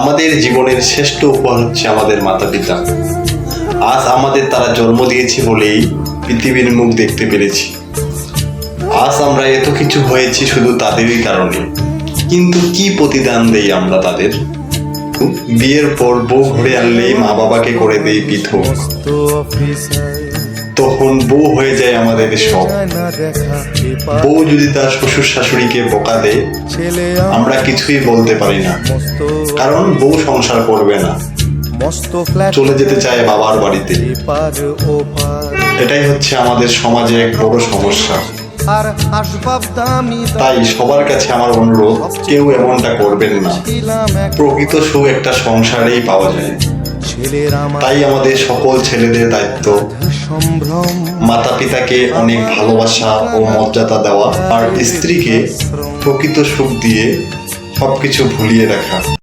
আমাদের জীবনের শ্রেষ্ঠ উপহার হচ্ছে আমাদের মাতা পিতা আজ আমাদের তারা জন্ম দিয়েছে বলেই পৃথিবীর মুখ দেখতে পেরেছি। আজ আমরা এত কিছু হয়েছি শুধু তাদেরই কারণে। কিন্তু কি প্রতিদান দেই আমরা তাদের? বিয়ের পর বউ ঘুরে আনলেই মা বাবাকে করে দেই পৃথক। তখন বউ হয়ে যায় আমাদের সব। বউ যদি তার শ্বশুর শাশুড়িকে বোকা দেয়, আমরা কিছুই বলতে পারি না। কারণ বউ সংসার করবে না। চলে যেতে চায় বাবার বাড়িতে। এটাই হচ্ছে আমাদের সমাজে এক বড় সমস্যা। তাই সবার কাছে আমার অনুরোধ কেউ এমনটা করবেন না। প্রকৃত সুখ একটা সংসারেই পাওয়া যায়। তাই আমাদের সকল ছেলেদের দায়িত্ব। মাতা পিতাকে অনেক ভালোবাসা ও মর্যাদা দেওয়া। আর স্ত্রীকে প্রকৃত সুখ দিয়ে সবকিছু ভুলিয়ে রাখা।